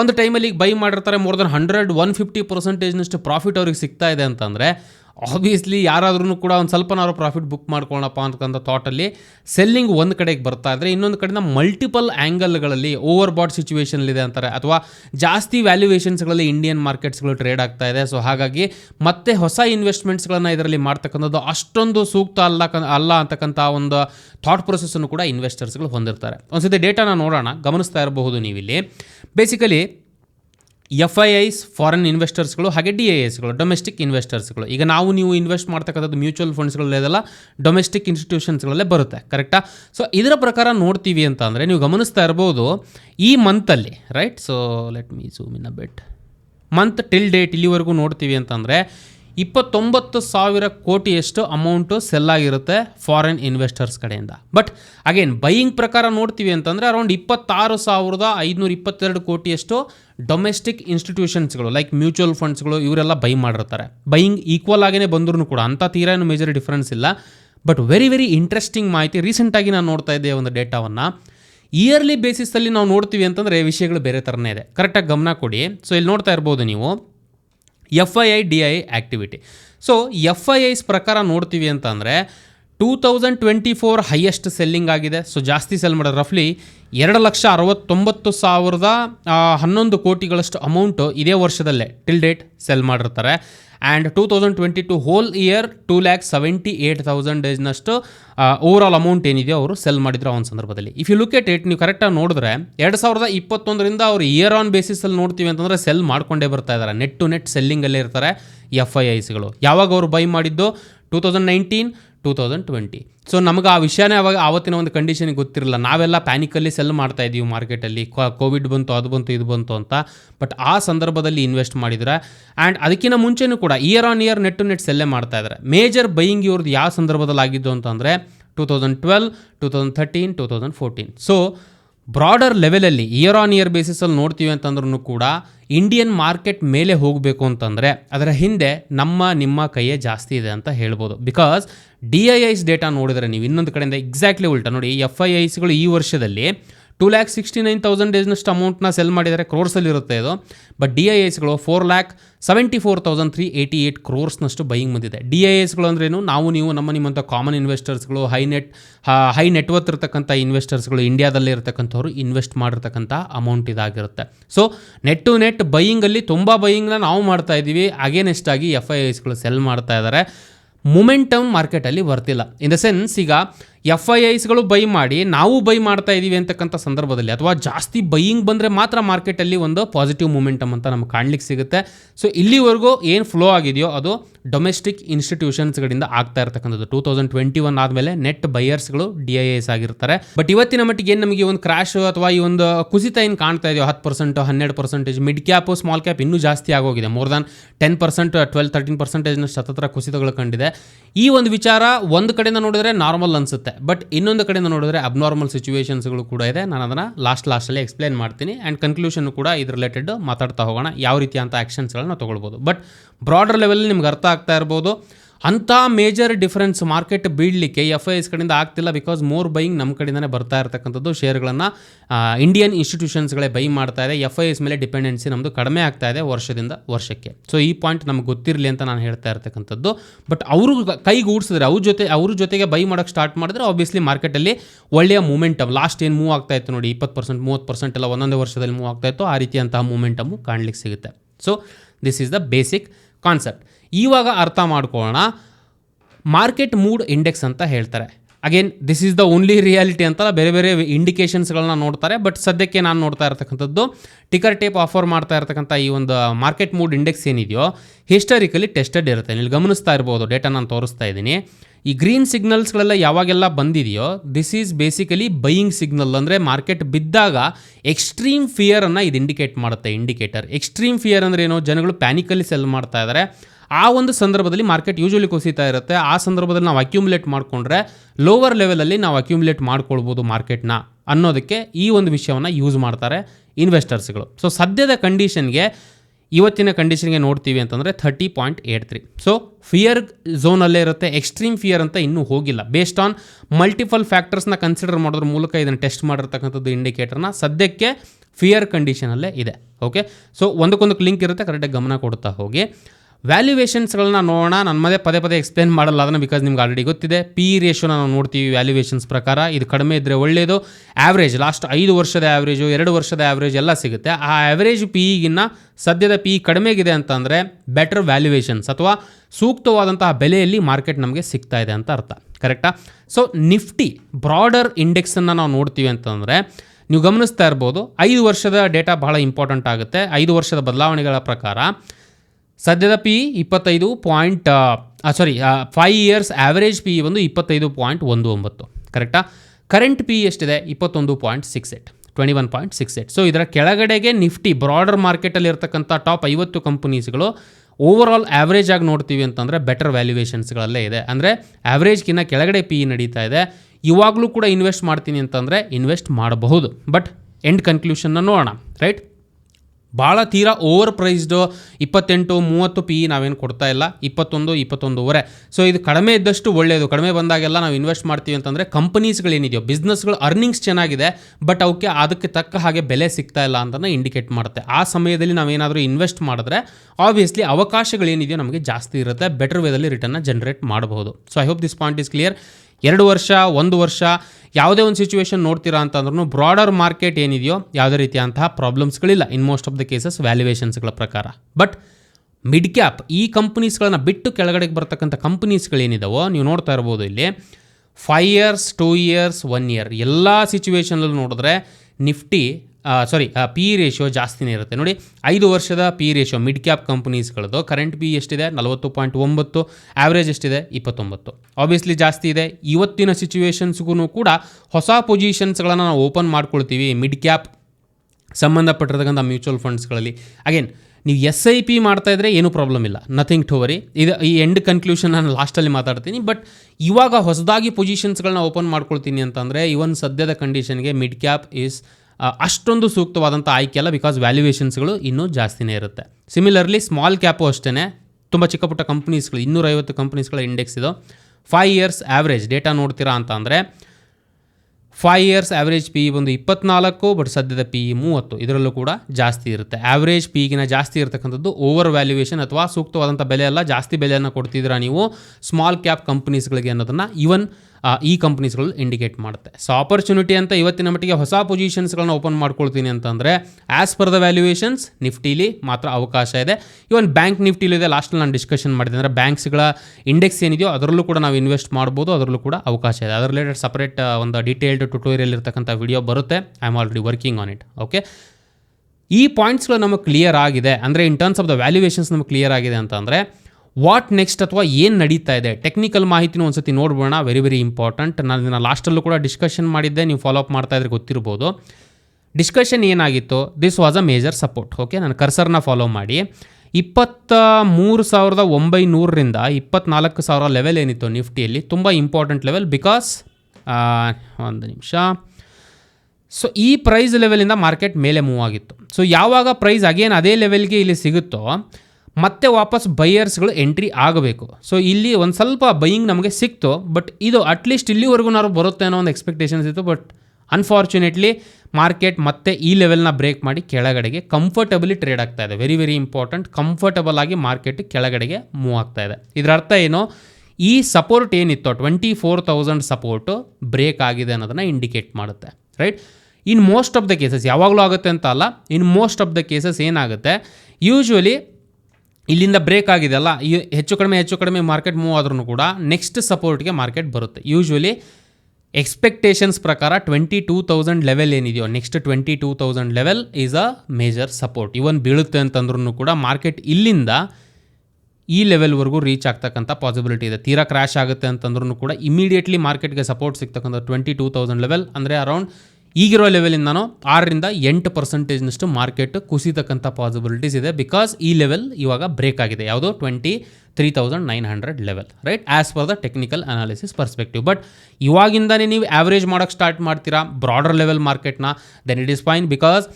ಒಂದು ಟೈಮಲ್ಲಿ ಬೈ ಮಾಡಿರ್ತಾರೆ more than hundred one fifty ಪರ್ಸೆಂಟೇಜ್ನಷ್ಟು profit ಅವ್ರಿಗೆ ಸಿಗ್ತಾ ಇದೆ ಅಂತಂದರೆ ಆಬ್ವಿಯಸ್ಲಿ ಯಾರಾದ್ರೂ ಕೂಡ ಒಂದು ಸ್ವಲ್ಪನಾದ್ರು ಪ್ರಾಫಿಟ್ ಬುಕ್ ಮಾಡ್ಕೊಳ್ಳೋಣಪ್ಪ ಅಂತಕ್ಕಂಥ ಥಾಟಲ್ಲಿ ಸೆಲ್ಲಿಂಗ್ ಒಂದು ಕಡೆಗೆ ಬರ್ತಾ ಇದ್ರೆ ಇನ್ನೊಂದು ಕಡೆಯಿಂದ ಮಲ್ಟಿಪಲ್ ಆ್ಯಂಗಲ್ಗಳಲ್ಲಿ ಓವರ್ ಬಾಟ್ ಸಿಚುವೇಷನ್ಲಿದೆ ಅಂತಾರೆ. ಅಥವಾ ಜಾಸ್ತಿ ವ್ಯಾಲ್ಯೂಯೇಷನ್ಸ್ಗಳಲ್ಲಿ ಇಂಡಿಯನ್ ಮಾರ್ಕೆಟ್ಸ್ಗಳು ಟ್ರೇಡ್ ಆಗ್ತಾ ಇದೆ. ಸೊ ಹಾಗಾಗಿ ಮತ್ತೆ ಹೊಸ ಇನ್ವೆಸ್ಟ್ಮೆಂಟ್ಸ್ಗಳನ್ನು ಇದರಲ್ಲಿ ಮಾಡ್ತಕ್ಕಂಥದ್ದು ಅಷ್ಟೊಂದು ಸೂಕ್ತ ಅಲ್ಲ ಅಲ್ಲ ಅಂತಕ್ಕಂಥ ಒಂದು ಥಾಟ್ ಪ್ರೊಸೆಸ್ಸನ್ನು ಕೂಡ ಇನ್ವೆಸ್ಟರ್ಸ್ಗಳು ಹೊಂದಿರ್ತಾರೆ. ಒಂದ್ಸತಿ ಡೇಟಾನ ನೋಡೋಣ. ಗಮನಿಸ್ತಾ ಇರಬಹುದು ನೀವಿಲ್ಲಿ. Basically F I Is foreign ಇನ್ವೆಸ್ಟರ್ಸ್ಗಳು ಹಾಗೆ ಡಿ ಐ ಎಸ್ಗಳು ಡೊಮೆಸ್ಟಿಕ್ ಇನ್ವೆಸ್ಟರ್ಸ್ಗಳು ಈಗ ನಾವು ನೀವು ಇನ್ವೆಸ್ಟ್ ಮಾಡ್ತಕ್ಕಂಥದ್ದು ಮ್ಯೂಚುವಲ್ ಫಂಡ್ಸ್ಗಳಲ್ಲೆಲ್ಲ ಡೊಮೆಸ್ಟಿಕ್ ಇನ್ಸ್ಟಿಟ್ಯೂಷನ್ಸ್ಗಳಲ್ಲೇ ಬರುತ್ತೆ ಕರೆಕ್ಟಾ ಸೊ ಇದರ ಪ್ರಕಾರ ನೋಡ್ತೀವಿ ಅಂತ ಅಂದರೆ ನೀವು ಗಮನಿಸ್ತಾ ಇರ್ಬೋದು, ಈ ಮಂತಲ್ಲಿ right so let me zoom in a bit month till date ಇಲ್ಲಿವರೆಗೂ ನೋಡ್ತೀವಿ ಅಂತಂದರೆ ಇಪ್ಪತ್ತೊಂಬತ್ತು ಸಾವಿರ ಕೋಟಿಯಷ್ಟು ಅಮೌಂಟು ಸೆಲ್ ಆಗಿರುತ್ತೆ ಫಾರಿನ್ ಇನ್ವೆಸ್ಟರ್ಸ್ ಕಡೆಯಿಂದ. ಬಟ್ ಅಗೇನ್ ಬೈಯಿಂಗ್ ಪ್ರಕಾರ ನೋಡ್ತೀವಿ ಅಂತಂದರೆ ಅರೌಂಡ್ ಇಪ್ಪತ್ತಾರು ಸಾವಿರದ ಐದುನೂರ ಇಪ್ಪತ್ತೆರಡು ಕೋಟಿಯಷ್ಟು ಡೊಮೆಸ್ಟಿಕ್ ಇನ್ಸ್ಟಿಟ್ಯೂಷನ್ಸ್ಗಳು, ಲೈಕ್ ಮ್ಯೂಚುವಲ್ ಫಂಡ್ಸ್ಗಳು ಇವರೆಲ್ಲ ಬೈ ಮಾಡಿರ್ತಾರೆ. ಬೈಯಿಂಗ್ ಈಕ್ವಲ್ ಆಗೇ ಬಂದ್ರೂ ಕೂಡ ಅಂಥ ತೀರಾ ಏನು ಮೇಜರ್ ಡಿಫ್ರೆನ್ಸ್ ಇಲ್ಲ. ಬಟ್ ವೆರಿ ವೆರಿ ಇಂಟ್ರೆಸ್ಟಿಂಗ್ ಮಾಹಿತಿ. ರೀಸೆಂಟಾಗಿ ನಾನು ನೋಡ್ತಾ ಇದ್ದೆ ಒಂದು ಡೇಟಾವನ್ನು. ಇಯರ್ಲಿ ಬೇಸಿಸಲ್ಲಿ ನಾವು ನೋಡ್ತೀವಿ ಅಂತಂದರೆ ವಿಷಯಗಳು ಬೇರೆ ಥರನೇ ಇದೆ. ಕರೆಕ್ಟಾಗಿ ಗಮನ ಕೊಡಿ. ಸೊ ಇಲ್ಲಿ ನೋಡ್ತಾ ಇರ್ಬೋದು ನೀವು. F I I D I activity so F I Is ಪ್ರಕಾರ ನೋಡ್ತೀವಿ ಅಂತ ಅಂದರೆ two thousand twenty four highest selling ಆಗಿದೆ. ಸೊ ಜಾಸ್ತಿ ಸೆಲ್ ಮಾಡೋದು ರಫ್ಲಿ ಎರಡು ಲಕ್ಷ ಅರವತ್ತೊಂಬತ್ತು ಸಾವಿರದ ಹನ್ನೊಂದು ಕೋಟಿಗಳಷ್ಟು ಅಮೌಂಟು ಇದೇ ವರ್ಷದಲ್ಲೇ ಟಿಲ್ ಡೇಟ್ ಸೆಲ್ ಮಾಡಿರ್ತಾರೆ. And two thousand twenty two whole year two lakh seventy eight thousand ಡೇಸ್ನಷ್ಟು overall amount ಏನಿದೆಯೋ ಅವರು ಸೆಲ್ ಮಾಡಿದ್ರು ಆ ಒಂದು ಸಂದರ್ಭದಲ್ಲಿ. If you look at it ನೀವು ಕರೆಕ್ಟಾಗಿ ನೋಡಿದ್ರೆ ಎರಡು ಸಾವಿರದ ಇಪ್ಪತ್ತೊಂದರಿಂದ ಅವರು ಇಯರ್ ಆನ್ ಬೇಸಿಸಲ್ಲಿ ನೋಡ್ತೀವಿ ಅಂತಂದರೆ ಸೆಲ್ ಮಾಡ್ಕೊಂಡೇ ಬರ್ತಾ ಇದ್ದಾರೆ. ನೆಟ್ ಟು ನೆಟ್ ಸೆಲ್ಲಿಂಗಲ್ಲೇ ಇರ್ತಾರೆ ಎಫ್ ಐ ಐಸ್ಗಳು ಯಾವಾಗ ಅವರು ಬೈ ಮಾಡಿದ್ದು? Two thousand nineteen two thousand twenty so ನಮಗೆ ಆ ವಿಷಯನೇ ಅವಾಗ ಆವತ್ತಿನ ಒಂದು ಕಂಡೀಷನಿಗೆ ಗೊತ್ತಿರಲಿಲ್ಲ ನಾವೆಲ್ಲ ಪ್ಯಾನಿಕಲ್ಲಿ ಸೆಲ್ ಮಾಡ್ತಾ ಇದ್ದೀವಿ ಮಾರ್ಕೆಟಲ್ಲಿ ಕೋವಿಡ್ ಬಂತು, ಅದು ಬಂತು, ಇದು ಬಂತು ಅಂತ. ಬಟ್ ಆ ಸಂದರ್ಭದಲ್ಲಿ ಇನ್ವೆಸ್ಟ್ ಮಾಡಿದ್ರೆ ಆ್ಯಂಡ್ ಅದಕ್ಕಿಂತ ಮುಂಚೆನೂ ಕೂಡ year on year net to net ಸೆಲ್ಲೇ ಮಾಡ್ತಾ ಇದ್ದಾರೆ ಮೇಜರ್ ಬೈಯಿಂಗ್ ಇವ್ರದ್ದು ಯಾವ ಸಂದರ್ಭದಲ್ಲಿ ಆಗಿದ್ದು ಅಂತಂದರೆ two thousand twelve two thousand thirteen two thousand fourteen so broader ಲೆವೆಲಲ್ಲಿ ಇಯರ್ ಆನ್ ಇಯರ್ ಬೇಸಿಸಲ್ಲಿ ನೋಡ್ತೀವಿ ಅಂತಂದ್ರೂ ಕೂಡ ಇಂಡಿಯನ್ ಮಾರ್ಕೆಟ್ ಮೇಲೆ ಹೋಗಬೇಕು ಅಂತಂದರೆ ಅದರ ಹಿಂದೆ ನಮ್ಮ, ನಿಮ್ಮ ಕೈಯೇ ಜಾಸ್ತಿ ಇದೆ ಅಂತ ಹೇಳ್ಬೋದು. Because D I Is data ನೋಡಿದರೆ ನೀವು ಇನ್ನೊಂದು ಕಡೆಯಿಂದ ಎಕ್ಸಾಕ್ಟ್ಲಿ ಉಲ್ಟಾ ನೋಡಿ ಎಫ್ ಐ ಐಸ್ಗಳು ಈ ವರ್ಷದಲ್ಲಿ two lakh sixty nine thousand ಡೇಸ್ನಷ್ಟು ಅಮೌಂಟ್ನ ಸೆಲ್ ಮಾಡಿದರೆ ಕ್ರೋರ್ಸಲ್ಲಿ ಇರುತ್ತೆ ಇದು. But D I ಎಸ್ಗಳು four lakh seventy four thousand three eighty eight ಕ್ರೋರ್ಸ್ನಷ್ಟು buying ಬಂದಿದೆ ಡಿ ಐ ಎಸ್ಗಳು ಅಂದ್ರೇನು ನಾವು, ನೀವು, ನಮ್ಮ ನಿಮ್ಮಂಥ common ಇನ್ವೆಸ್ಟರ್ಸ್ಗಳು high net high net worth ಇರತಕ್ಕಂಥ ಇನ್ವೆಸ್ಟರ್ಸ್ಗಳು ಇಂಡಿಯಾದಲ್ಲಿ ಇರತಕ್ಕಂಥವ್ರು ಇನ್ವೆಸ್ಟ್ ಮಾಡಿರ್ತಕ್ಕಂಥ ಅಮೌಂಟ್ ಇದಾಗಿರುತ್ತೆ. ಸೊ ನೆಟ್ ಟು ನೆಟ್ ಬೈಯಿಂಗಲ್ಲಿ ತುಂಬ ಬೈಯಿಂಗ್ನ ನಾವು ಮಾಡ್ತಾ ಇದ್ದೀವಿ. ಅಗೇನೆಸ್ಟ್ ಆಗಿ ಎಫ್ ಐ ಎಸ್ಗಳು ಸೆಲ್ ಮಾಡ್ತಾ ಇದ್ದಾರೆ. ಮೊಮೆಂಟಮ್ ಮಾರ್ಕೆಟಲ್ಲಿ ಬರ್ತಿಲ್ಲ. ಇನ್ ದ ಸೆನ್ಸ್ ಈಗ ಎಫ್ ಐ ಐಸ್ಗಳು ಬೈ ಮಾಡಿ ನಾವು ಬೈ ಮಾಡ್ತಾ ಇದ್ದೀವಿ ಅಂತಕ್ಕಂಥ ಸಂದರ್ಭದಲ್ಲಿ ಅಥವಾ ಜಾಸ್ತಿ ಬೈಯಿಂಗ್ ಬಂದರೆ ಮಾತ್ರ ಮಾರ್ಕೆಟಲ್ಲಿ ಒಂದು ಪಾಸಿಟಿವ್ ಮೂಮೆಂಟಮ್ ಅಂತ ನಮ್ಗೆ ಕಾಣ್ಲಿಕ್ಕೆ ಸಿಗುತ್ತೆ. ಸೊ ಇಲ್ಲಿವರೆಗೂ ಏನು ಫ್ಲೋ ಆಗಿದೆಯೋ ಅದು ಡೊಮೆಸ್ಟಿಕ್ ಇನ್ಸ್ಟಿಟ್ಯೂಷನ್ಸ್ಗಳಿಂದ ಆಗ್ತಾ ಇರ್ತಕ್ಕಂಥದ್ದು. ಟೂ ತೌಸಂಡ್ ಟ್ವೆಂಟಿ ಒನ್ ಆದಮೇಲೆ ನೆಟ್ ಬೈಯರ್ಸ್ಗಳು ಡಿ ಐ ಎಸ್ ಆಗಿರ್ತಾರೆ. ಬಟ್ ಇವತ್ತಿನ ಮಟ್ಟಿಗೆ ಏನು ನಮಗೆ ಒಂದು ಕ್ರಾಶ್ ಅಥವಾ ಈ ಒಂದು ಕುಸಿತ ಏನು ಕಾಣ್ತಾ ಇದೆಯೋ ಹತ್ತು ಪರ್ಸೆಂಟ್, ಹನ್ನೆರಡು percentage, mid cap, small cap ಇನ್ನೂ ಜಾಸ್ತಿ ಆಗೋಗಿದೆ. More than ten percent, twelve thirteen ಪರ್ಸೆಂಟೇಜ್ನ ಸತತ ಕುಸಿತಗಳು ಕಂಡಿದೆ. ಈ ಒಂದು ವಿಚಾರ ಒಂದು ಕಡೆಯಿಂದ ನೋಡಿದ್ರೆ ನಾರ್ಮಲ್ ಅನಿಸುತ್ತೆ. ಬಟ್ ಇನ್ನೊಂದು ಕಡೆಯಿಂದ ನೋಡಿದ್ರೆ ಅಬ್ನಾರ್ಮಲ್ ಸಿಚುವೇಶನ್ಸ್ಗಳು ಕೂಡ ಇದೆ. ನಾನು ಅದನ್ನು ಲಾಸ್ಟ್ ಲಾಸ್ಟಲ್ಲಿ ಎಕ್ಸ್ಪ್ಲೇನ್ ಮಾಡ್ತೀನಿ. ಆ್ಯಂಡ್ ಕನ್ಕ್ಲೂಷನ್ ಕೂಡ ಇದ್ರ ರಿಲೇಟೆಡ್ ಮಾತಾಡ್ತಾ ಹೋಗೋಣ. ಯಾವ ರೀತಿಯಾದಂಥ ಅಂತ ಆ್ಯಕ್ಷನ್ಸ್ಗಳನ್ನ ತೊಗೊಳ್ಬೋದು. ಬಟ್ ಬ್ರಾಡರ್ ಲೆವೆಲ್ ನಿಮ್ಗೆ ಅರ್ಥ ಆಗ್ತಾ ಇರ್ಬೋದು. ಅಂಥ ಮೇಜರ್ ಡಿಫರೆನ್ಸ್ ಮಾರ್ಕೆಟ್ ಬೀಳಲಿಕ್ಕೆ ಎಫ್ ಐ ಎಸ್ ಕಡೆಯಿಂದ ಆಗ್ತಿಲ್ಲ ಬಿಕಾಸ್ ಮೋರ್ ಬೈಯಿಂಗ್ ನಮ್ಮ ಕಡೆಯಿಂದನೇ ಬರ್ತಾ ಇರತಕ್ಕಂಥದ್ದು. ಶೇರ್ಗಳನ್ನು ಇಂಡಿಯನ್ ಇನ್ಸ್ಟಿಟ್ಯೂಷನ್ಸ್ಗಳೇ ಬೈ ಮಾಡ್ತಾ ಇದೆ. ಎಫ್ ಐ ಎಸ್ ಮೇಲೆ ಡಿಪೆಂಡೆನ್ಸಿ ನಮ್ಮದು ಕಡಿಮೆ ಆಗ್ತಾ ಇದೆ ವರ್ಷದಿಂದ ವರ್ಷಕ್ಕೆ. ಸೊ ಈ ಪಾಯಿಂಟ್ ನಮ್ಗೆ ಗೊತ್ತಿರಲಿ ಅಂತ ನಾನು ಹೇಳ್ತಾ ಇರ್ತಕ್ಕಂಥದ್ದು. ಬಟ್ ಅವರು ಕೈಗೂಡಿಸಿದ್ರೆ, ಅವ್ರ ಜೊತೆ, ಅವ್ರ ಜೊತೆಗೆ ಬೈ ಮಾಡೋಕ್ಕೆ ಸ್ಟಾರ್ಟ್ ಮಾಡಿದ್ರೆ ಆಬ್ವಿಯಸ್ಲಿ ಮಾರ್ಕೆಟಲ್ಲಿ ಒಳ್ಳೆಯ ಮೂಮೆಂಟಮ್ ಲಾಸ್ಟ್ ಏನು ಮೂವ್ ಆಗ್ತಾ ಇತ್ತು ನೋಡಿ, ಇಪ್ಪತ್ತು ಪರ್ಸೆಂಟ್ ಮೂವತ್ತು ಪರ್ಸೆಂಟ್ ಎಲ್ಲ ಒಂದೊಂದೇ ವರ್ಷದಲ್ಲಿ ಮೂವ್ ಆಗ್ತಾ ಇತ್ತು. ಆ ರೀತಿಯಂತಹ ಮೂಮೆಂಟಮು ಕಾಣಲಿಕ್ಕೆ ಸಿಗುತ್ತೆ. So this is the basic concept ಇವಾಗ ಅರ್ಥ ಮಾಡ್ಕೊಳ್ಳೋಣ. ಮಾರ್ಕೆಟ್ ಮೂಡ್ ಇಂಡೆಕ್ಸ್ ಅಂತ ಹೇಳ್ತಾರೆ. Again this is the only reality ಅಂತ ಬೇರೆ ಬೇರೆ ಇಂಡಿಕೇಷನ್ಸ್ಗಳನ್ನ ನೋಡ್ತಾರೆ ಬಟ್ ಸದ್ಯಕ್ಕೆ ನಾನು ನೋಡ್ತಾ ಇರ್ತಕ್ಕಂಥದ್ದು ಟಿಕರ್ ಟೇಪ್ ಆಫರ್ ಮಾಡ್ತಾ ಇರ್ತಕ್ಕಂಥ ಈ ಒಂದು ಮಾರ್ಕೆಟ್ ಮೂಡ್ ಇಂಡೆಕ್ಸ್ ಏನಿದೆಯೋ ಹಿಸ್ಟಾರಿಕಲಿ ಟೆಸ್ಟೆಡ್ ಇರುತ್ತೆ. ಇಲ್ಲಿ ಗಮನಿಸ್ತಾ ಇರ್ಬೋದು ಡೇಟಾ ನಾನು ತೋರಿಸ್ತಾ ಇದ್ದೀನಿ. ಈ ಗ್ರೀನ್ ಸಿಗ್ನಲ್ಸ್ಗಳೆಲ್ಲ ಯಾವಾಗೆಲ್ಲ ಬಂದಿದೆಯೋ this is basically buying signal ಅಂದರೆ ಮಾರ್ಕೆಟ್ ಬಿದ್ದಾಗ ಎಕ್ಸ್ಟ್ರೀಮ್ ಫಿಯರನ್ನು ಇದು ಇಂಡಿಕೇಟ್ ಮಾಡುತ್ತೆ ಇಂಡಿಕೇಟರ್ ಎಕ್ಸ್ಟ್ರೀಮ್ ಫಿಯರ್ ಅಂದರೆ ಏನೋ? ಜನಗಳು ಪ್ಯಾನಿಕಲ್ಲಿ ಸೆಲ್ ಮಾಡ್ತಾ ಇದ್ದಾರೆ ಆ ಒಂದು ಸಂದರ್ಭದಲ್ಲಿ ಮಾರ್ಕೆಟ್ ಯೂಶಲಿ ಕುಸಿತಾ ಇರುತ್ತೆ. ಆ ಸಂದರ್ಭದಲ್ಲಿ ನಾವು ಅಕ್ಯುಮುಲೇಟ್ ಮಾಡಿಕೊಂಡ್ರೆ ಲೋವರ್ ಲೆವೆಲಲ್ಲಿ ನಾವು ಅಕ್ಯುಮುಲೇಟ್ ಮಾಡ್ಕೊಳ್ಬೋದು ಮಾರ್ಕೆಟ್ನ ಅನ್ನೋದಕ್ಕೆ ಈ ಒಂದು ವಿಷಯವನ್ನು ಯೂಸ್ ಮಾಡ್ತಾರೆ ಇನ್ವೆಸ್ಟರ್ಸ್ಗಳು ಸೊ ಸದ್ಯದ ಕಂಡೀಷನ್ಗೆ ಇವತ್ತಿನ ಕಂಡೀಷನ್ಗೆ ನೋಡ್ತೀವಿ ಅಂತಂದರೆ thirty point eight three so fear ಝೋನಲ್ಲೇ ಇರುತ್ತೆ ಎಕ್ಸ್ಟ್ರೀಮ್ ಫಿಯರ್ ಅಂತ ಇನ್ನೂ ಹೋಗಿಲ್ಲ. ಬೇಸ್ಡ್ ಆನ್ ಮಲ್ಟಿಪಲ್ ಫ್ಯಾಕ್ಟರ್ಸ್ನ ಕನ್ಸಿಡರ್ ಮಾಡೋದ್ರ ಮೂಲಕ ಇದನ್ನು ಟೆಸ್ಟ್ ಮಾಡಿರ್ತಕ್ಕಂಥದ್ದು ಇಂಡಿಕೇಟರ್ನ ಸದ್ಯಕ್ಕೆ ಫಿಯರ್ ಕಂಡೀಷನಲ್ಲೇ ಇದೆ. ಓಕೆ ಸೊ ಒಂದಕ್ಕೊಂದಕ್ಕೆ ಲಿಂಕ್ ಇರುತ್ತೆ ಕರೆಕ್ಟಾಗಿ ಗಮನ ಕೊಡ್ತಾ ಹೋಗಿ. ವ್ಯಾಲ್ಯೂಯೇಷನ್ಸ್ಗಳನ್ನ ನೋಡೋಣ. ನನ್ನ ಮದೇ ಪದೇ ಪದೇ ಎಕ್ಸ್ಪ್ಲೇನ್ ಮಾಡಲ್ಲ. ಅದನ್ನು ಬಿಕಾಸ್ ನಿಮ್ಗೆ ಆಲ್ರೆಡಿ ಗೊತ್ತಿದೆ. ಪಿ ರೇಷೋನ ನಾವು ನೋಡ್ತೀವಿ ವ್ಯಾಲ್ಯೂವೇಷನ್ಸ್ ಪ್ರಕಾರ. ಇದು ಕಡಿಮೆ ಇದ್ದರೆ ಒಳ್ಳೆಯದು ಆ್ಯಾವ್ರೇಜ್ ಲಾಸ್ಟ್ ಐದು ವರ್ಷದ ಆ್ಯಾವ್ರೇಜು ಎರಡು ವರ್ಷದ ಆ್ಯಾವ್ರೇಜ್ ಎಲ್ಲ ಸಿಗುತ್ತೆ. ಆ ಆ್ಯಾವ್ರೇಜ್ ಪಿ ಇಗಿನ್ನ ಸದ್ಯದ ಪಿ ಕಡಿಮೆಗಿದೆ ಅಂತಂದರೆ ಬೆಟರ್ ವ್ಯಾಲ್ಯೂವೇಷನ್ಸ್ ಅಥವಾ ಸೂಕ್ತವಾದಂತಹ ಬೆಲೆಯಲ್ಲಿ ಮಾರ್ಕೆಟ್ ನಮಗೆ ಸಿಗ್ತಾ ಇದೆ ಅಂತ ಅರ್ಥ. ಕರೆಕ್ಟಾ ಸೊ ನಿಫ್ಟಿ ಬ್ರಾಡರ್ ಇಂಡೆಕ್ಸನ್ನು ನಾವು ನೋಡ್ತೀವಿ ಅಂತಂದರೆ ನೀವು ಗಮನಿಸ್ತಾ ಇರ್ಬೋದು, ಐದು ವರ್ಷದ ಡೇಟಾ ಬಹಳ ಇಂಪಾರ್ಟೆಂಟ್ ಆಗುತ್ತೆ. ಐದು ವರ್ಷದ ಬದಲಾವಣೆಗಳ ಪ್ರಕಾರ ಸದ್ಯದ ಪಿ ಇಪ್ಪತ್ತೈದು point sorry five years average P ಬಂದು ಇಪ್ಪತ್ತೈದು ಪಾಯಿಂಟ್ ಒಂದು ಒಂಬತ್ತು. ಕರೆಕ್ಟಾ ಕರೆಂಟ್ ಪಿ ಎಷ್ಟಿದೆ? ಇಪ್ಪತ್ತೊಂದು point six eight twenty one point six eight so ಇದರ ಕೆಳಗಡೆಗೆ ನಿಫ್ಟಿ ಬ್ರಾಡರ್ ಮಾರ್ಕೆಟಲ್ಲಿ ಇರತಕ್ಕಂಥ ಟಾಪ್ ಐವತ್ತು ಕಂಪನೀಸ್ಗಳು ಓವರ್ ಆಲ್ ಆ್ಯಾವ್ರೇಜ್ ಆಗಿ ನೋಡ್ತೀವಿ ಅಂತಂದರೆ ಬೆಟರ್ ವ್ಯಾಲ್ಯೂಯೇಷನ್ಸ್ಗಳಲ್ಲೇ ಇದೆ. ಅಂದರೆ ಆ್ಯಾವ್ರೇಜ್ಗಿನ್ನ ಕೆಳಗಡೆ ಪಿ ನಡೀತಾ ಇದೆ. ಇವಾಗಲೂ ಕೂಡ ಇನ್ವೆಸ್ಟ್ ಮಾಡ್ತೀನಿ ಅಂತಂದರೆ ಇನ್ವೆಸ್ಟ್ ಮಾಡಬಹುದು. ಬಟ್ ಎಂಡ್ ಕನ್ಕ್ಲೂಷನ್ನ ನೋಡೋಣ. ರೈಟ್ ಭಾಳ ತೀರಾ ಓವರ್ ಪ್ರೈಸ್ಡು ಇಪ್ಪತ್ತೆಂಟು, ಮೂವತ್ತು ಪಿ ಇ ನಾವೇನು ಕೊಡ್ತಾ ಇಲ್ಲ, ಇಪ್ಪತ್ತೊಂದು, ಇಪ್ಪತ್ತೊಂದುವರೆ. ಸೊ ಇದು ಕಡಿಮೆ ಇದ್ದಷ್ಟು ಒಳ್ಳೆಯದು ಕಡಿಮೆ ಬಂದಾಗೆಲ್ಲ ನಾವು ಇನ್ವೆಸ್ಟ್ ಮಾಡ್ತೀವಿ ಅಂತಂದರೆ ಕಂಪನೀಸ್ಗಳೇನಿದೆಯೋ ಬಿಸ್ನೆಸ್ಗಳು ಅರ್ನಿಂಗ್ಸ್ ಚೆನ್ನಾಗಿದೆ ಬಟ್ ಅವಕ್ಕೆ ಅದಕ್ಕೆ ತಕ್ಕ ಹಾಗೆ ಬೆಲೆ ಸಿಗ್ತಾ ಇಲ್ಲ ಅಂತಲೇ ಇಂಡಿಕೇಟ್ ಮಾಡುತ್ತೆ. ಆ ಸಮಯದಲ್ಲಿ ನಾವೇನಾದರೂ ಇನ್ವೆಸ್ಟ್ ಮಾಡಿದ್ರೆ ಆಬ್ವಿಯಸ್ಲಿ ಅವಕಾಶಗಳೇನಿದೆಯೋ ನಮಗೆ ಜಾಸ್ತಿ ಇರುತ್ತೆ ಬೆಟರ್ ವೇದಲ್ಲಿ ರಿಟರ್ನ್ನ ಜನರೇಟ್ ಮಾಡಬಹುದು. So I hope this point is clear ಎರಡು ವರ್ಷ, ಒಂದು ವರ್ಷ ಯಾವುದೇ ಒಂದು ಸಿಚುವೇಶನ್ ನೋಡ್ತೀರಾ ಅಂತಂದ್ರೂ ಬ್ರಾಡರ್ ಮಾರ್ಕೆಟ್ ಏನಿದೆಯೋ ಯಾವುದೇ ರೀತಿಯಂತಹ ಪ್ರಾಬ್ಲಮ್ಸ್ಗಳಿಲ್ಲ in most of the cases ವ್ಯಾಲ್ಯೂಯೇಷನ್ಸ್ಗಳ ಪ್ರಕಾರ. ಬಟ್ ಮಿಡ್ ಕ್ಯಾಪ್ ಈ ಕಂಪ್ನೀಸ್ಗಳನ್ನ ಬಿಟ್ಟು ಕೆಳಗಡೆಗೆ ಬರ್ತಕ್ಕಂಥ ಕಂಪ್ನೀಸ್ಗಳೇನಿದಾವೋ ನೀವು ನೋಡ್ತಾ ಇರ್ಬೋದು ಇಲ್ಲಿ. Five years two years one year ಎಲ್ಲ ಸಿಚುವೇಷನಲ್ಲೂ ನೋಡಿದ್ರೆ ನಿಫ್ಟಿ ಸಾರಿ ಪಿ ರೇಷಿಯೋ ಜಾಸ್ತಿನೇ ಇರುತ್ತೆ. ನೋಡಿ, ಐದು ವರ್ಷದ ಪಿ ರೇಷಿಯೋ ಮಿಡ್ ಕ್ಯಾಪ್ ಕಂಪನೀಸ್ಗಳದ್ದು ಕರೆಂಟ್ ಬಿ ಎಷ್ಟಿದೆ? ನಲವತ್ತು ಪಾಯಿಂಟ್ ಒಂಬತ್ತು ಆ್ಯಾವ್ರೇಜ್ ಎಷ್ಟಿದೆ? ಇಪ್ಪತ್ತೊಂಬತ್ತು. ಆಬ್ವಿಯಸ್ಲಿ ಜಾಸ್ತಿ ಇದೆ. ಇವತ್ತಿನ ಸಿಚುವೇಶನ್ಸ್ಗೂ ಕೂಡ ಹೊಸ ಪೊಸಿಷನ್ಸ್ಗಳನ್ನು ನಾವು ಓಪನ್ ಮಾಡ್ಕೊಳ್ತೀವಿ ಮಿಡ್ ಕ್ಯಾಪ್ ಸಂಬಂಧಪಟ್ಟಿರ್ತಕ್ಕಂಥ ಮ್ಯೂಚುವಲ್ ಫಂಡ್ಸ್ಗಳಲ್ಲಿ ಅಗೇನ್ ನೀವು ಎಸ್ ಐ ಪಿ ಮಾಡ್ತಾ ಇದ್ರೆ ಏನೂ ಪ್ರಾಬ್ಲಮ್ ಇಲ್ಲ. ನಥಿಂಗ್ ಟು ವರಿ ಇದು ಈ ಎಂಡ್ ಕನ್ಕ್ಲೂಷನ್ ನಾನು ಲಾಸ್ಟಲ್ಲಿ ಮಾತಾಡ್ತೀನಿ. ಬಟ್ ಇವಾಗ ಹೊಸದಾಗಿ ಪೊಸಿಷನ್ಸ್ಗಳನ್ನ ಓಪನ್ ಮಾಡ್ಕೊಳ್ತೀನಿ ಅಂತಂದರೆ ಇವನ್ ಸದ್ಯದ ಕಂಡೀಷನ್ಗೆ ಮಿಡ್ ಕ್ಯಾಪ್ ಈಸ್ ಅಷ್ಟೊಂದು ಸೂಕ್ತವಾದಂಥ ಆಯ್ಕೆ ಅಲ್ಲ ಬಿಕಾಸ್ ವ್ಯಾಲ್ಯೂಯೇಷನ್ಸ್ಗಳು ಇನ್ನೂ ಜಾಸ್ತಿನೇ ಇರುತ್ತೆ. ಸಿಮಿಲರ್ಲಿ ಸ್ಮಾಲ್ ಕ್ಯಾಪು ಅಷ್ಟೇ ತುಂಬ ಚಿಕ್ಕ ಪುಟ್ಟ ಕಂಪ್ನೀಸ್ಗಳು ಇನ್ನೂರೈವತ್ತು ಕಂಪ್ನೀಸ್ಗಳ ಇಂಡೆಕ್ಸ್ ಇದು. ಫೈವ್ ಇಯರ್ಸ್ ಆ್ಯಾವ್ರೇಜ್ ಡೇಟಾ ನೋಡ್ತೀರಾ ಅಂತ ಅಂದರೆ five years average P E ಒಂದು ಇಪ್ಪತ್ನಾಲ್ಕು ಬಟ್ ಸದ್ಯದ ಪಿ ಇ ಮೂವತ್ತು. ಇದರಲ್ಲೂ ಕೂಡ ಜಾಸ್ತಿ ಇರುತ್ತೆ. ಆ್ಯಾವ್ರೇಜ್ ಪಿಗಿನ ಜಾಸ್ತಿ ಇರತಕ್ಕಂಥದ್ದು ಓವರ್ ವ್ಯಾಲ್ಯೂಯೇಷನ್ ಅಥವಾ ಸೂಕ್ತವಾದಂಥ ಬೆಲೆ ಅಲ್ಲ, ಜಾಸ್ತಿ ಬೆಲೆಯನ್ನು ಕೊಡ್ತಿದ್ದೀರಾ ನೀವು ಸ್ಮಾಲ್ ಕ್ಯಾಪ್ ಕಂಪ್ನೀಸ್ಗಳಿಗೆ ಅನ್ನೋದನ್ನು ಈವನ್ ಈ ಕಂಪ್ನೀಸ್ಗಳು ಇಂಡಿಕೇಟ್ ಮಾಡುತ್ತೆ. ಸೊ ಆಪರ್ಚುನಿಟಿ ಅಂತ ಇವತ್ತಿನ ಮಟ್ಟಿಗೆ ಹೊಸ ಪೊಸಿಷನ್ಸ್ಗಳನ್ನ ಓಪನ್ ಮಾಡ್ಕೊಳ್ತೀನಿ ಅಂತಂದರೆ ಆ್ಯಸ್ ಪರ್ ದ ವ್ಯಾಲ್ಯೂಯೇಷನ್ಸ್ ನಿಫ್ಟಿಲಿ ಮಾತ್ರ ಅವಕಾಶ ಇದೆ. ಇವನ್ ಬ್ಯಾಂಕ್ ನಿಫ್ಟಿಲಿ ಇದೆ. ಲಾಸ್ಟಲ್ಲಿ ನಾನು ಡಿಸ್ಕಷನ್ ಮಾಡಿದೆ ಅಂದರೆ ಬ್ಯಾಂಕ್ಸ್ಗಳ ಇಂಡೆಕ್ಸ್ ಏನಿದೆಯೋ ಅದರಲ್ಲೂ ಕೂಡ ನಾವು ಇನ್ವೆಸ್ಟ್ ಮಾಡ್ಬೋದು. ಅದರಲ್ಲೂ ಕೂಡ ಅವಕಾಶ ಇದೆ. ಅದರ ರಿಲೇಟೆಡ್ ಸಪ್ರೇಟ್ ಒಂದು ಡೀಟೇಲ್ಡ್ ಟ್ಯುಟೋರಿಯಲ್ ಇರ್ತಕ್ಕಂಥ ವಿಡಿಯೋ ಬರುತ್ತೆ. I am already working on it okay ಈ ಪಾಯಿಂಟ್ಸ್ಗಳು ನಮಗೆ ಕ್ಲಿಯರ್ ಆಗಿದೆ. ಅಂದರೆ in terms of the valuations ನಮಗೆ ಕ್ಲಿಯರ್ ಆಗಿದೆ ಅಂತಂದರೆ ವಾಟ್ ನೆಕ್ಸ್ಟ್ ಅಥವಾ ಏನು ನಡೀತಾ ಇದೆ? ಟೆಕ್ನಿಕಲ್ ಮಾಹಿತಿನೂ ಒಂದ್ಸತಿ ನೋಡ್ಬೋಣ. ವೆರಿ ವೆರಿ ಇಂಪಾರ್ಟೆಂಟ್ ನಾನು ಇದನ್ನು ಲಾಸ್ಟಲ್ಲೂ ಕೂಡ ಡಿಸ್ಕಷನ್ ಮಾಡಿದ್ದೆ. ನೀವು ಫಾಲೋ ಅಪ್ ಮಾಡ್ತಾ ಇದ್ರೆ ಗೊತ್ತಿರ್ಬೋದು. ಡಿಸ್ಕಷನ್ ಏನಾಗಿತ್ತು? This was a major support okay ನಾನು ಕರ್ಸರ್ನ ಫಾಲೋ ಮಾಡಿ. ಇಪ್ಪತ್ತ ಮೂರು ಸಾವಿರದ ಒಂಬೈನೂರರಿಂದ ಇಪ್ಪತ್ನಾಲ್ಕು ಸಾವಿರ ಲೆವೆಲ್ ಏನಿತ್ತು ನಿಫ್ಟಿಯಲ್ಲಿ? ತುಂಬ ಇಂಪಾರ್ಟೆಂಟ್ ಲೆವೆಲ್ ಬಿಕಾಸ್ ಒಂದು ನಿಮಿಷ. ಸೊ ಈ ಪ್ರೈಸ್ ಲೆವೆಲಿಂದ ಮಾರ್ಕೆಟ್ ಮೇಲೆ ಮೂವ್ ಆಗಿತ್ತು. ಸೊ ಯಾವಾಗ ಪ್ರೈಸ್ ಅಗೇನ್ ಅದೇ ಲೆವೆಲ್ಗೆ ಇಲ್ಲಿ ಸಿಗುತ್ತೋ ಮತ್ತೆ ವಾಪಸ್ ಬೈಯರ್ಸ್ಗಳು ಎಂಟ್ರಿ ಆಗಬೇಕು. ಸೊ ಇಲ್ಲಿ ಒಂದು ಸ್ವಲ್ಪ ಬೈಯಿಂಗ್ ನಮಗೆ ಸಿಕ್ತು ಬಟ್ ಇದು ಅಟ್ಲೀಸ್ಟ್ ಇಲ್ಲಿವರೆಗೂ ನಾವು ಬರುತ್ತೆ ಅನ್ನೋ ಒಂದು ಎಕ್ಸ್ಪೆಕ್ಟೇಷನ್ಸ್ ಇತ್ತು ಬಟ್ ಅನ್ಫಾರ್ಚುನೇಟ್ಲಿ ಮಾರ್ಕೆಟ್ ಮತ್ತೆ ಈ ಲೆವೆಲ್ನ ಬ್ರೇಕ್ ಮಾಡಿ ಕೆಳಗಡೆಗೆ ಕಂಫರ್ಟಬಲಿ ಟ್ರೇಡ್ ಆಗ್ತಾ ಇದೆ. ವೆರಿ ವೆರಿ ಇಂಪಾರ್ಟೆಂಟ್ ಕಂಫರ್ಟಬಲ್ ಆಗಿ ಮಾರ್ಕೆಟ್ ಕೆಳಗಡೆಗೆ ಮೂವ್ ಆಗ್ತಾ ಇದೆ. ಇದರ ಅರ್ಥ ಏನು? ಈ ಸಪೋರ್ಟ್ ಏನಿತ್ತು twenty four thousand support break ಆಗಿದೆ ಅನ್ನೋದನ್ನು ಇಂಡಿಕೇಟ್ ಮಾಡುತ್ತೆ right in most of the cases ಯಾವಾಗಲೂ ಆಗುತ್ತೆ ಅಂತ ಅಲ್ಲ in most of the cases ಏನಾಗುತ್ತೆ? ಯೂಶ್ವಲಿ ಇಲ್ಲಿಂದ ಬ್ರೇಕ್ ಆಗಿದೆಯಲ್ಲ ಈ ಹೆಚ್ಚು ಕಡಿಮೆ ಹೆಚ್ಚು ಕಡಿಮೆ ಮಾರ್ಕೆಟ್ ಮೂವ್ ಆದ್ರೂ ಕೂಡ ನೆಕ್ಸ್ಟ್ ಸಪೋರ್ಟ್ಗೆ ಮಾರ್ಕೆಟ್ ಬರುತ್ತೆ. ಯೂಶ್ವಲಿ ಎಕ್ಸ್ಪೆಕ್ಟೇಷನ್ಸ್ ಪ್ರಕಾರ ಟ್ವೆಂಟಿ ಟೂ ತೌಸಂಡ್ ಲೆವೆಲ್ ಏನಿದೆಯೋ next twenty two thousand level is a major support even ಬೀಳುತ್ತೆ ಅಂತಂದ್ರೂ ಕೂಡ ಮಾರ್ಕೆಟ್ ಇಲ್ಲಿಂದ ಈ ಲೆವೆಲ್ವರೆಗೂ ರೀಚ್ ಆಗ್ತಕ್ಕಂಥ ಪಾಸಿಬಿಲಿಟಿ ಇದೆ. ತೀರಾ ಕ್ರ್ಯಾಶ್ ಆಗುತ್ತೆ ಅಂತಂದ್ರೂ ಕೂಡ ಇಮಿಡಿಯೇಟ್ಲಿ ಮಾರ್ಕೆಟ್ಗೆ ಸಪೋರ್ಟ್ ಸಿಗ್ತಕ್ಕಂಥ ಟ್ವೆಂಟಿ ಟೂ ತೌಸಂಡ್ ಲೆವೆಲ್ ಅಂದರೆ ಅರೌಂಡ್ ಈಗಿರೋ ಲೆವೆಲಿಂದನೋ ಆರರಿಂದ ಎಂಟು ಪರ್ಸೆಂಟೇಜ್ನಷ್ಟು ಮಾರ್ಕೆಟ್ ಕುಸಿತಕ್ಕಂಥ ಪಾಸಿಬಿಲಿಟೀಸ್ ಇದೆ. ಬಿಕಾಸ್ ಈ ಲೆವೆಲ್ ಇವಾಗ ಬ್ರೇಕ್ ಆಗಿದೆ. ಯಾವುದು twenty three thousand nine hundred level right as per the technical analysis perspective but ಇವಾಗಿಂದನೇ ನೀವು ಆ್ಯಾವ್ರೇಜ್ ಮಾಡೋಕ್ಕೆ ಸ್ಟಾರ್ಟ್ ಮಾಡ್ತೀರಾ broader level ಮಾರ್ಕೆಟ್ನ then it is fine because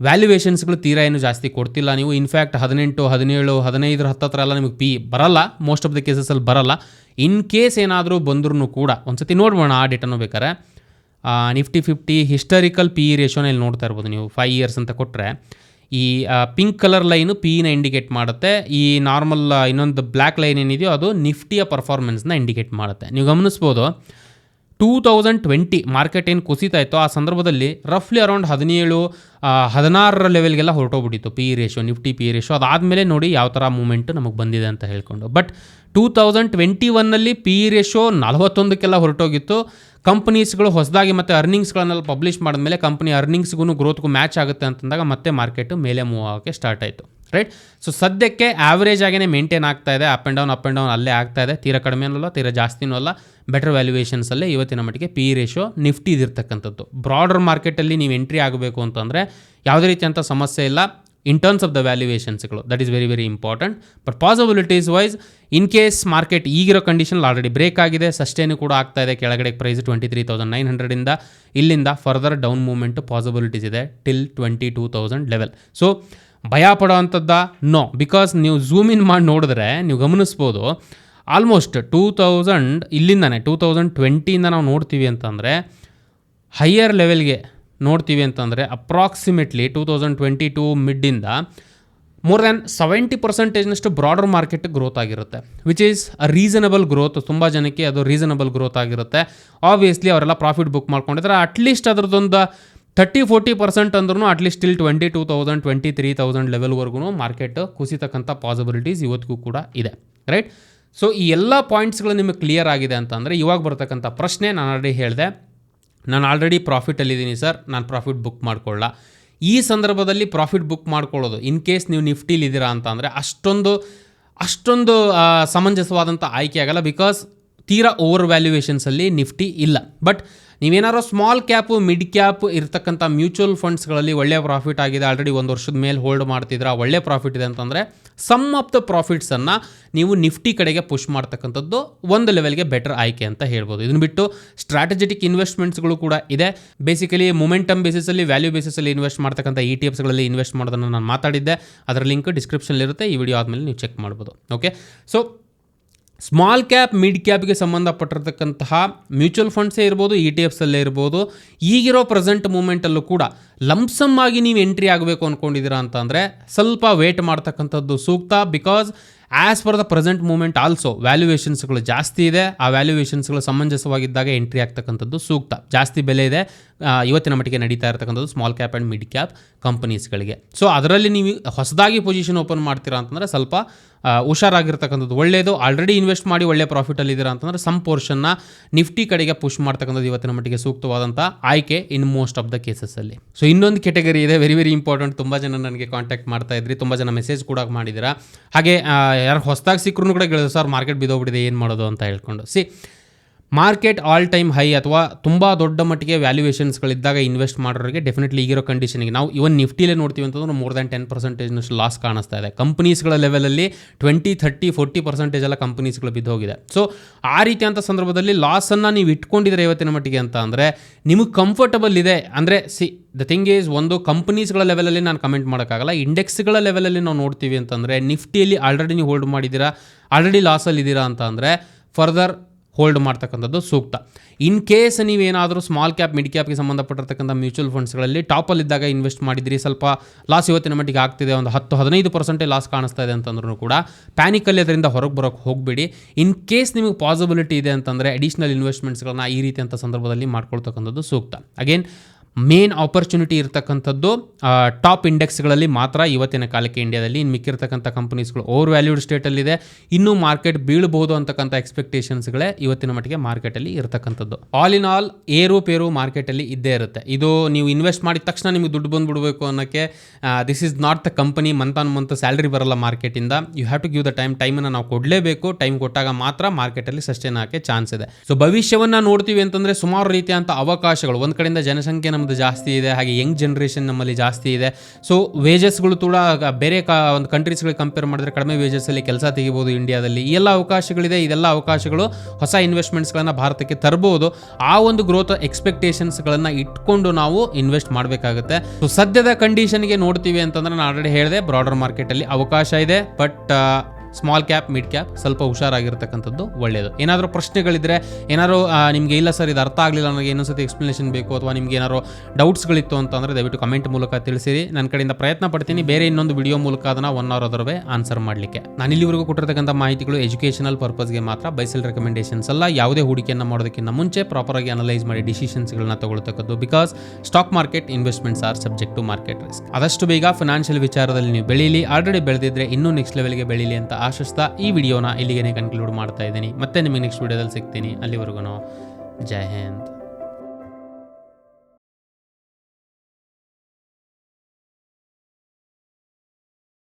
ವ್ಯಾಲ್ಯೂಯೇಷನ್ಸ್ಗಳು ತೀರಾ ಏನು ಜಾಸ್ತಿ ಕೊಡ್ತಿಲ್ಲ ನೀವು. ಇನ್ಫ್ಯಾಕ್ಟ್ ಹದಿನೆಂಟು, ಹದಿನೇಳು, ಹದಿನೈದರ ಹತ್ತತ್ರ ಎಲ್ಲ ನಿಮಗೆ ಪಿ ಬರಲ್ಲ. ಮೋಸ್ಟ್ ಆಫ್ ದ ಕೇಸಸಲ್ಲಿ ಬರಲ್ಲ. ಇನ್ ಕೇಸ್ ಏನಾದರೂ ಬಂದ್ರೂ ಕೂಡ, ಒಂದ್ಸತಿ ನೋಡ್ಬೋಣ ಆ ಡೇಟನ್ನು ಬೇಕಾರೆ Nifty fifty historical P E ರೇಷೋನ ಇಲ್ಲಿ ನೋಡ್ತಾ ಇರ್ಬೋದು ನೀವು ಫೈವ್ ಇಯರ್ಸ್ ಅಂತ ಕೊಟ್ಟರೆ ಈ ಪಿಂಕ್ ಕಲರ್ ಲೈನು ಪಿನ ಇಂಡಿಕೇಟ್ ಮಾಡುತ್ತೆ. ಈ ನಾರ್ಮಲ್ ಇನ್ನೊಂದು ಬ್ಲ್ಯಾಕ್ ಲೈನ್ ಏನಿದೆಯೋ ಅದು ನಿಫ್ಟಿಯ ಪರ್ಫಾರ್ಮೆನ್ಸ್ನ ಇಂಡಿಕೇಟ್ ಮಾಡುತ್ತೆ. ನೀವು ಗಮನಿಸ್ಬೋದು ಟೂ ತೌಸಂಡ್ ಟ್ವೆಂಟಿ ಮಾರ್ಕೆಟ್ ಏನು ಕುಸಿತಾ ಇತ್ತು ಆ ಸಂದರ್ಭದಲ್ಲಿ ರಫ್ಲಿ ಅರೌಂಡ್ ಹದಿನೇಳು ಹದಿನಾರರ ಲೆವೆಲ್ಗೆಲ್ಲ ಹೊರಟೋಗ್ಬಿಟ್ಟಿತ್ತು. P E ratio Nifty P E ratio ಅದಾದಮೇಲೆ ನೋಡಿ ಯಾವ ಥರ ಮೂಮೆಂಟ್ ನಮಗೆ ಬಂದಿದೆ ಅಂತ ಹೇಳ್ಕೊಂಡು. ಬಟ್ ಟೂ ತೌಸಂಡ್ ಟ್ವೆಂಟಿ ಒನ್ನಲ್ಲಿ ಪಿ ಇ ರೇಷೋ ನಲವತ್ತೊಂದಕ್ಕೆಲ್ಲ ಹೊರಟೋಗಿತ್ತು. ಕಂಪನೀಸ್ಗಳು ಹೊಸದಾಗಿ ಮತ್ತು ಅರ್ನಿಂಗ್ಸ್ಗಳನ್ನೆಲ್ಲ ಪಬ್ಲಿಷ್ ಮಾಡಿದ್ಮೇಲೆ ಕಂಪ್ನಿ ಅರ್ನಿಂಗ್ಸ್ಗೂ ಗ್ರೋತ್ಗೂ ಮ್ಯಾಚ್ ಆಗುತ್ತೆ ಅಂತಂದಾಗ ಮತ್ತೆ ಮಾರ್ಕೆಟು ಮೇಲೆ ಮೂವ್ ಆಗೋಕ್ಕೆ ಸ್ಟಾರ್ಟ್ ಆಯಿತು. ರೈಟ್ ಸೊ ಸದ್ಯಕ್ಕೆ ಆವ್ರೇಜ್ ಆಗೇ ಮೇಂಟೈನ್ ಆಗ್ತಾ ಇದೆ up and down up and down ಅಲ್ಲೇ ಆಗ್ತಾ ಇದೆ. ತೀರಾ ಕಡಿಮೆನೂ ಅಲ್ಲ ತೀರಾ ಜಾಸ್ತಿನೂ ಅಲ್ಲ. ಬೆಟರ್ ವ್ಯಾಲ್ಯೂಯೇಷನ್ಸಲ್ಲೇ ಇವತ್ತಿನ ಮಟ್ಟಿಗೆ ಪಿ ರೇಷೋ ನಿಫ್ಟಿ ಇದಿರ್ತಕ್ಕಂಥದ್ದು. ಬ್ರಾಡರ್ ಮಾರ್ಕೆಟಲ್ಲಿ ನೀವು ಎಂಟ್ರಿ ಆಗಬೇಕು ಅಂತಂದರೆ ಯಾವುದೇ ರೀತಿಯಂಥ ಸಮಸ್ಯೆ ಇಲ್ಲ. In terms of the ವ್ಯಾಲ್ಯೂಯೇಷನ್ಸ್ಗಳು that is very very important but possibilities wise in case market ಈಗಿರೋ ಕಂಡೀಷನ್ ಆಲ್ರೆಡಿ ಬ್ರೇಕ್ ಆಗಿದೆ ಸಸ್ಟೇನು ಕೂಡ ಆಗ್ತಾ ಇದೆ. ಕೆಳಗಡೆ price twenty three thousand nine ಹಂಡ್ರೆಡಿಂದ ಇಲ್ಲಿಂದ ಫರ್ದರ್ ಡೌನ್ ಮೂವ್ಮೆಂಟ್ ಪಾಸಿಬಿಲಿಟೀಸ್ ಇದೆ till twenty two thousand level so ಭಯ ಪಡೋವಂಥದ್ದ ನೋ ಬಿಕಾಸ್ ನೀವು ಝೂಮ್ ಇನ್ ಮಾಡಿ ನೋಡಿದ್ರೆ ನೀವು ಗಮನಿಸ್ಬೋದು ಆಲ್ಮೋಸ್ಟ್ ಟೂ ತೌಸಂಡ್ ಇಲ್ಲಿಂದನೇ ಟೂ ತೌಸಂಡ್ ಟ್ವೆಂಟಿಯಿಂದ ನಾವು ನೋಡ್ತೀವಿ ಅಂತಂದರೆ ಹೈಯರ್ ಲೆವೆಲ್ಗೆ ನೋಡ್ತೀವಿ ಅಂತಂದರೆ approximately two thousand twenty two ಮಿಡ್ಡಿಂದ more than seventy ಪರ್ಸೆಂಟೇಜ್ನಷ್ಟು ಬ್ರಾಡರ್ ಮಾರ್ಕೆಟ್ ಗ್ರೋತ್ ಆಗಿರುತ್ತೆ which is a reasonable growth ತುಂಬ ಜನಕ್ಕೆ ಅದು ರೀಸನಬಲ್ ಗ್ರೋತ್ ಆಗಿರುತ್ತೆ. ಆಬ್ವಿಯಸ್ಲಿ ಅವರೆಲ್ಲ ಪ್ರಾಫಿಟ್ ಬುಕ್ ಮಾಡ್ಕೊಂಡಿದ್ದಾರೆ ಅಟ್ಲೀಸ್ಟ್ ಅದ್ರದ್ದೊಂದು ತರ್ಟಿ ಫೋರ್ಟಿ ಪರ್ಸೆಂಟ್ ಅಂದ್ರೂ at least till twenty two thousand twenty three thousand ಲೆವೆಲ್ವರೆಗೂ market ಕುಸಿತಕ್ಕಂಥ ಪಾಸಿಬಿಲಿಟೀಸ್ ಇವತ್ತಿಗೂ ಕೂಡ ಇದೆ ರೈಟ್ ಸೊ ಈ ಎಲ್ಲ ಪಾಯಿಂಟ್ಸ್ಗಳು ನಿಮಗೆ ಕ್ಲಿಯರ್ ಆಗಿದೆ ಅಂತಂದರೆ ಇವಾಗ ಬರ್ತಕ್ಕಂಥ ಪ್ರಶ್ನೆ ನಾನು ಆಲ್ರೆಡಿ ಹೇಳಿದೆ. ನಾನು ಆಲ್ರೆಡಿ ಪ್ರಾಫಿಟಲ್ಲಿದ್ದೀನಿ ಸರ್ ನಾನು ಪ್ರಾಫಿಟ್ ಬುಕ್ ಮಾಡ್ಕೊಳ್ಳ. ಈ ಸಂದರ್ಭದಲ್ಲಿ ಪ್ರಾಫಿಟ್ ಬುಕ್ ಮಾಡ್ಕೊಳ್ಳೋದು ಇನ್ ಕೇಸ್ ನೀವು ನಿಫ್ಟಿಲಿದ್ದೀರಾ ಅಂತ ಅಂದರೆ ಅಷ್ಟೊಂದು ಅಷ್ಟೊಂದು ಸಮಂಜಸವಾದಂಥ ಆಯ್ಕೆ ಆಗಲ್ಲ ಬಿಕಾಸ್ ತೀರಾ ಓವರ್ ವ್ಯಾಲ್ಯೂಯೇಷನ್ಸಲ್ಲಿ ನಿಫ್ಟಿ ಇಲ್ಲ. ಬಟ್ ನೀವೇನಾದ್ರು ಸ್ಮಾಲ್ ಕ್ಯಾಪು ಮಿಡ್ ಕ್ಯಾಪ್ ಇರ್ತಕ್ಕಂಥ ಮ್ಯೂಚುವಲ್ ಫಂಡ್ಸ್ಗಳಲ್ಲಿ ಒಳ್ಳೆಯ ಪ್ರಾಫಿಟ್ ಆಗಿದೆ. ಆಲ್ರೆಡಿ ಒಂದು ವರ್ಷದ ಮೇಲೆ ಹೋಲ್ಡ್ ಮಾಡ್ತಿದ್ರೆ. ಒಳ್ಳೆ ಪ್ರಾಫಿಟ್ ಇದೆ ಅಂತಂದರೆ ಸಮ್ ಆಫ್ ದ ಪ್ರಾಫಿಟ್ಸನ್ನು ನೀವು ನಿಫ್ಟಿ ಕಡೆಗೆ ಪುಷ್ ಮಾಡ್ತಕ್ಕಂಥದ್ದು ಒಂದು ಲೆವೆಲ್ಗೆ ಬೆಟರ್ ಆಯ್ಕೆ ಅಂತ ಹೇಳ್ಬೋದು. ಇದನ್ನು ಬಿಟ್ಟು ಸ್ಟ್ರಾಟಜಿಟಿಕ್ ಇನ್ವೆಸ್ಟ್ಮೆಂಟ್ಸ್ಗಳು ಕೂಡ ಇದೆ. ಬೇಸಿಕಲಿ ಮೊಮೆಂಟಮ್ ಬೇಸಿಸಲ್ಲಿ ವ್ಯಾಲ್ಯೂ ಬೇಸಿಸಲ್ಲಿ ಇನ್ವೆಸ್ಟ್ ಮಾಡ್ತಕ್ಕಂಥ ಇ ಟಿ ಎಫ್ಸ್ಗಳಲ್ಲಿ ಇನ್ವೆಸ್ಟ್ ಮಾಡೋದನ್ನು ನಾನು ಮಾತಾಡಿದ್ದೆ. ಅದರ ಲಿಂಕ್ ಡಿಸ್ಕ್ರಿಪ್ಷನಲ್ಲಿರುತ್ತೆ ಈ ವಿಡಿಯೋ ಆದಮೇಲೆ ನೀವು ಚೆಕ್ ಮಾಡ್ಬೋದು. Okay so small cap mid ಕ್ಯಾಪ್ಗೆ ಸಂಬಂಧಪಟ್ಟಿರ್ತಕ್ಕಂತಹ ಮ್ಯೂಚುವಲ್ ಫಂಡ್ಸೇ ಇರ್ಬೋದು ಇ ಟಿ ಎಫ್ಸಲ್ಲೇ ಇರ್ಬೋದು. ಈಗಿರೋ ಪ್ರೆಸೆಂಟ್ ಮೂಮೆಂಟಲ್ಲೂ ಕೂಡ ಲಂಪ್ಸಮ್ ಆಗಿ ನೀವು ಎಂಟ್ರಿ ಆಗಬೇಕು ಅಂದ್ಕೊಂಡಿದ್ದೀರಾ ಅಂತಂದರೆ ಸ್ವಲ್ಪ ವೇಟ್ ಮಾಡ್ತಕ್ಕಂಥದ್ದು ಸೂಕ್ತ because as per the present moment also ವ್ಯಾಲ್ಯೂಯೇಷನ್ಸ್ಗಳು ಜಾಸ್ತಿ ಇದೆ. ಆ ವ್ಯಾಲ್ಯೂಯೇಷನ್ಸ್ಗಳು ಸಮಂಜಸವಾಗಿದ್ದಾಗ ಎಂಟ್ರಿ ಆಗ್ತಕ್ಕಂಥದ್ದು ಸೂಕ್ತ. ಜಾಸ್ತಿ ಬೆಲೆ ಇದೆ. ಇವತ್ತಿನ ಮಟ್ಟಿಗೆ ನಡೀತಾ ಇರತಕ್ಕಂಥದ್ದು small cap and mid cap ಕಂಪನೀಸ್ಗಳಿಗೆ so ಅದರಲ್ಲಿ ನೀವು ಹೊಸದಾಗಿ ಪೊಸಿಷನ್ ಓಪನ್ ಮಾಡ್ತೀರಾ ಅಂತಂದರೆ ಸ್ವಲ್ಪ ಹುಷಾರಾಗಿರ್ತಕ್ಕಂಥದ್ದು. ಒಳ್ಳೆಯದು ಆಲ್ರೆಡಿ ಇನ್ವೆಸ್ಟ್ ಮಾಡಿ ಒಳ್ಳೆ ಪ್ರಾಫಿಟಲ್ಲಿದ್ದೀರಾ ಅಂತಂದರೆ ಸಮ್ ಪೋರ್ಷನ್ನ ನಿಫ್ಟಿ ಕಡೆಗೆ ಪುಷ್ ಮಾಡ್ತಕ್ಕಂಥದ್ದು ಇವತ್ತಿನ ಮಟ್ಟಿಗೆ ಸೂಕ್ತವಾದಂಥ ಆಯ್ಕೆ ಇನ್ ಮೋಸ್ಟ್ ಆಫ್ ದ ಕೇಸಸ್ಸಲ್ಲಿ ಸೊ ಇನ್ನೊಂದು ಕೆಟಗರಿ ಇದೆ ವೆರಿ ವೆರಿ ಇಂಪಾರ್ಟೆಂಟ್ ತುಂಬ ಜನ ನನಗೆ ಕಾಂಟ್ಯಾಕ್ಟ್ ಮಾಡ್ತಾ ಇದ್ರಿ, ತುಂಬ ಜನ ಮೆಸೇಜ್ ಕೂಡ ಮಾಡಿದ್ದೀರಾ. ಹಾಗೆ ಯಾರು ಹೊಸದಾಗಿ ಸಿಕ್ಕರೂ ಕೂಡ ಸರ್ ಮಾರ್ಕೆಟ್ ಬಿದ್ದೋಗ್ಬಿಟ್ಟಿದೆ ಏನು ಮಾಡೋದು? ಅಂತ ಹೇಳ್ಕೊಂಡು. See market all time high ಅಥವಾ ತುಂಬ ದೊಡ್ಡ ಮಟ್ಟಿಗೆ ವ್ಯಾಲ್ಯೂಯೇಷನ್ಸ್ಗಳಿದ್ದಾಗ ಇನ್ವೆಸ್ಟ್ ಮಾಡೋರಿಗೆ ಡೆಫಿನೆಟ್ಲಿ ಈಗಿರೋ ಕಂಡೀಷನ್ಗೆ ನಾವು ಇವನ್ ನಿಫ್ಟಿಲೇ ನೋಡ್ತೀವಿ ಅಂತಂದ್ರೆ ಮೋರ್ ದ್ಯಾನ್ ಟೆನ್ ಪರ್ಸೆಂಟೇಜ್ನಷ್ಟು ಲಾಸ್ ಕಾಣಿಸ್ತಾ ಇದೆ. ಕಂಪನೀಸ್ಗಳ ಲೆವೆಲಲ್ಲಿ ಟ್ವೆಂಟಿ ಥರ್ಟಿ ಫೋರ್ಟಿ ಪರ್ಸೆಂಟೇಜ್ ಎಲ್ಲ ಕಂಪನೀಸ್ಗಳು ಬಿದ್ದೋಗಿದೆ ಸೊ ಆ ರೀತಿಯಂಥ ಸಂದರ್ಭದಲ್ಲಿ ಲಾಸನ್ನು ನೀವು ಇಟ್ಕೊಂಡಿದ್ರೆ ಇವತ್ತಿನ ಮಟ್ಟಿಗೆ ಅಂತ ಅಂದರೆ ನಿಮಗೆ ಕಂಫರ್ಟಬಲ್ ಇದೆ. ಅಂದರೆ ಸಿ ದ ಥಿಂಗ್ ಈಸ್ ಒಂದು ಕಂಪನೀಸ್ಗಳ ಲೆವೆಲಲ್ಲಿ ನಾನು ಕಮೆಂಟ್ ಮಾಡೋಕ್ಕಾಗಲ್ಲ. ಇಂಡೆಕ್ಸ್ಗಳ ಲೆವೆಲಲ್ಲಿ ನಾವು ನೋಡ್ತೀವಿ ಅಂತಂದರೆ ನಿಫ್ಟಿಯಲ್ಲಿ ಆಲ್ರೆಡಿ ನೀವು ಹೋಲ್ಡ್ ಮಾಡಿದ್ದೀರಾ ಆಲ್ರೆಡಿ ಲಾಸಲ್ಲಿದ್ದೀರಾ ಅಂತ ಅಂದರೆ ಫರ್ದರ್ ಹೋಲ್ಡ್ ಮಾಡ್ತಕ್ಕಂಥದ್ದು ಸೂಕ್ತ. ಇನ್ ಕೇಸ್ ನೀವೇನಾದರೂ ಸ್ಮಾಲ್ ಕ್ಯಾಪ್ ಮಿಡ್ ಕ್ಯಾಪ್ಗೆ ಸಂಬಂಧಪಟ್ಟಿರ್ತಕ್ಕಂಥ ಮ್ಯೂಚುವಲ್ ಫಂಡ್ಸ್ಗಳಲ್ಲಿ ಟಾಪಲ್ಲಿದ್ದಾಗ ಇನ್ವೆಸ್ಟ್ ಮಾಡಿದ್ರಿ, ಸ್ವಲ್ಪ ಲಾಸ್ ಇವತ್ತಿನ ಮಟ್ಟಿಗೆ ಆಗ್ತಿದೆ, ಒಂದು ಹತ್ತು ಹದಿನೈದು ಪರ್ಸೆಂಟೇ ಲಾಸ್ ಕಾಣಿಸ್ತಾ ಇದೆ ಅಂತಂದ್ರೂ ಕೂಡ ಪ್ಯಾನಿಕಲ್ಲಿ ಅದರಿಂದ ಹೊರಗೆ ಬರೋಕ್ಕೆ ಹೋಗಬೇಡಿ. ಇನ್ ಕೇಸ್ ನಿಮಗೆ ಪಾಸಿಬಿಲಿಟಿ ಇದೆ ಅಂತಂದರೆ ಅಡಿಷ್ನಲ್ ಇನ್ವೆಸ್ಟ್ಮೆಂಟ್ಸ್ಗಳನ್ನ ಈ ರೀತಿಯಂಥ ಸಂದರ್ಭದಲ್ಲಿ ಮಾಡ್ಕೊಳ್ತಕ್ಕಂಥದ್ದು ಸೂಕ್ತ. ಅಗೇನ್ ಮೇನ್ ಆಪರ್ಚುನಿಟಿ ಇರತಕ್ಕಂಥದ್ದು ಟಾಪ್ ಇಂಡೆಕ್ಸ್ಗಳಲ್ಲಿ ಮಾತ್ರ ಇವತ್ತಿನ ಕಾಲಕ್ಕೆ ಇಂಡಿಯಾದಲ್ಲಿ ಇನ್ನು ಮಿಕ್ಕಿರ್ತಕ್ಕಂಥ ಕಂಪನೀಸ್ಗಳು ಓವರ್ ವ್ಯಾಲ್ಯೂಡ್ ಸ್ಟೇಟಲ್ಲಿದೆ ಇನ್ನೂ ಮಾರ್ಕೆಟ್ ಬೀಳಬಹುದು ಅಂತಕ್ಕಂಥ ಎಕ್ಸ್ಪೆಕ್ಟೇಷನ್ಸ್ಗಳೇ ಇವತ್ತಿನ ಮಟ್ಟಿಗೆ ಮಾರ್ಕೆಟಲ್ಲಿ ಇರತಕ್ಕಂಥದ್ದು. ಆಲ್ ಇನ್ ಆಲ್ ಏರು ಪೇರು ಮಾರ್ಕೆಟಲ್ಲಿ ಇದ್ದೇ ಇರುತ್ತೆ. ಇದು ನೀವು ಇನ್ವೆಸ್ಟ್ ಮಾಡಿದ ತಕ್ಷಣ ನಿಮಗೆ ದುಡ್ಡು ಬಂದುಬಿಡಬೇಕು ಅನ್ನೋಕ್ಕೆ this is not the company month on month salary ಬರಲ್ಲ ಮಾರ್ಕೆಟಿಂದ you have to give the time ಟೈಮನ್ನು ನಾವು ಕೊಡಲೇಬೇಕು. ಟೈಮ್ ಕೊಟ್ಟಾಗ ಮಾತ್ರ ಮಾರ್ಕೆಟಲ್ಲಿ ಸಸ್ಟೈನ್ ಆಗೋಕ್ಕೆ ಚಾನ್ಸ್ ಇದೆ. ಸೊ ಭವಿಷ್ಯವನ್ನು ನೋಡ್ತೀವಿ ಅಂತಂದರೆ ಸುಮಾರು ರೀತಿಯಂಥ ಅವಕಾಶಗಳು. ಒಂದು ಕಡೆಯಿಂದ ಜನಸಂಖ್ಯೆ ನಮ್ಮದು ಜಾಸ್ತಿ ಇದೆ, ಹಾಗೆ ಯಂಗ್ ಜನ್ರೇಷನ್ ನಮ್ಮಲ್ಲಿ ಜಾಸ್ತಿ ಇದೆ. ಸೊ ವೇಜಸ್ಗಳು ಕೂಡ ಬೇರೆ ಕಾ, ಒಂದು ಕಂಟ್ರೀಸ್ಗಳಿಗೆ ಕಂಪೇರ್ ಮಾಡಿದ್ರೆ ಕಡಿಮೆ ವೇಜಸ್ಸಲ್ಲಿ ಕೆಲಸ ತೆಗಿಬೋದು ಇಂಡಿಯಾದಲ್ಲಿ ಈ ಎಲ್ಲ ಅವಕಾಶಗಳಿದೆ, ಇದೆಲ್ಲ ಅವಕಾಶಗಳು ಹೊಸ ಇನ್ವೆಸ್ಟ್ಮೆಂಟ್ಸ್ಗಳನ್ನು ಭಾರತಕ್ಕೆ ತರ್ಬೋದು. ಆ ಒಂದು ಗ್ರೋತ್ ಎಕ್ಸ್ಪೆಕ್ಟೇಷನ್ಸ್ಗಳನ್ನು ಇಟ್ಕೊಂಡು ನಾವು ಇನ್ವೆಸ್ಟ್ ಮಾಡಬೇಕಾಗುತ್ತೆ. ಸೊ ಸದ್ಯದ ಕಂಡೀಷನ್ಗೆ ನೋಡ್ತೀವಿ ಅಂತಂದ್ರೆ ನಾನು ಆಲ್ರೆಡಿ ಹೇಳಿದೆ ಬ್ರಾಡರ್ ಮಾರ್ಕೆಟಲ್ಲಿ ಅವಕಾಶ ಇದೆ but small cap mid cap ಸ್ವಲ್ಪ ಹುಷಾರಾಗಿರ್ತಕ್ಕಂಥದ್ದು ಒಳ್ಳೆಯದು ಏನಾದರೂ ಪ್ರಶ್ನೆಗಳಿದ್ರೆ, ಏನಾದರೂ ನಿಮಗೆ ಇಲ್ಲ ಸರ್, ಇದು ಅರ್ಥ ಆಗಲಿಲ್ಲ, ನನಗೆ ಇನ್ನೊಂದ್ಸತಿ ಎಕ್ಸ್ಪ್ಲನೇಷನ್ ಬೇಕು ಅಥವಾ ನಿಮ್ಗೆ ಏನಾದ್ರು ಡೌಟ್ಸ್ಗಳಿತ್ತು ಅಂತಂದರೆ ದಯವಿಟ್ಟು ಕಮೆಂಟ್ ಮೂಲಕ ತಿಳಿಸಿರಿ. ನನ್ನ ಕಡೆಯಿಂದ ಪ್ರಯತ್ನ ಪಡ್ತೀನಿ. ಬೇರೆ ಇನ್ನೊಂದು ವಿಡಿಯೋ ಮೂಲಕ ಅದನ್ನು ಒನ್ ಅವರ್ ಅದರವೇ ಆನ್ಸರ್ ಮಾಡಲಿಕ್ಕೆ. ನಾನು ಇಲ್ಲಿವರೆಗೂ ಕೊಟ್ಟಿರ್ತಕ್ಕಂಥ ಮಾಹಿತಿಗಳು ಎಜುಕೇಷನಲ್ ಪರ್ಪಸ್ಗೆ ಮಾತ್ರ. ಬೈಸಲ್ ರೆಕಮೆಂಡೇಷನ್ಸ್ ಅಲ್ಲ, ಯಾವುದೇ ಹೂಡಿಕೆಯನ್ನು ಮಾಡೋದಕ್ಕಿಂತ ಮುಂಚೆ ಪ್ರಾಪರಾಗಿ ಅನಲೈಸ್ ಮಾಡಿ ಡಿಸಿಷನ್ಸ್ಗಳನ್ನ ತಗೊಳ್ತಕ್ಕದ್ದು because stock market investments are subject to market risk ಆದಷ್ಟು ಬೇಗ ಫಿನಾನ್ಷಿಯಲ್ ವಿಚಾರದಲ್ಲಿ ನೀವು ಬೆಳೀಲಿ. ಆಲ್ರೆಡಿ ಬೆಳೆದಿದ್ರೆ ಇನ್ನೂ ನೆಕ್ಸ್ಟ್ ಲೆವೆಲ್ಗೆ ಬೆಳೀಲಿ ಅಂತ ಆಶಿಸ್ತಾ ಈ ವಿಡಿಯೋನ ಇಲ್ಲಿಗೆ ಕನ್ಕ್ಲೂಡ್ ಮಾಡ್ತಾ ಇದ್ದೀನಿ. ಮತ್ತೆ ನಿಮಗೆ ನೆಕ್ಸ್ಟ್ ವಿಡಿಯೋದಲ್ಲಿ ಸಿಗ್ತೀನಿ. ಅಲ್ಲಿವರೆಗೂ ಜೈ ಹಿಂದ್.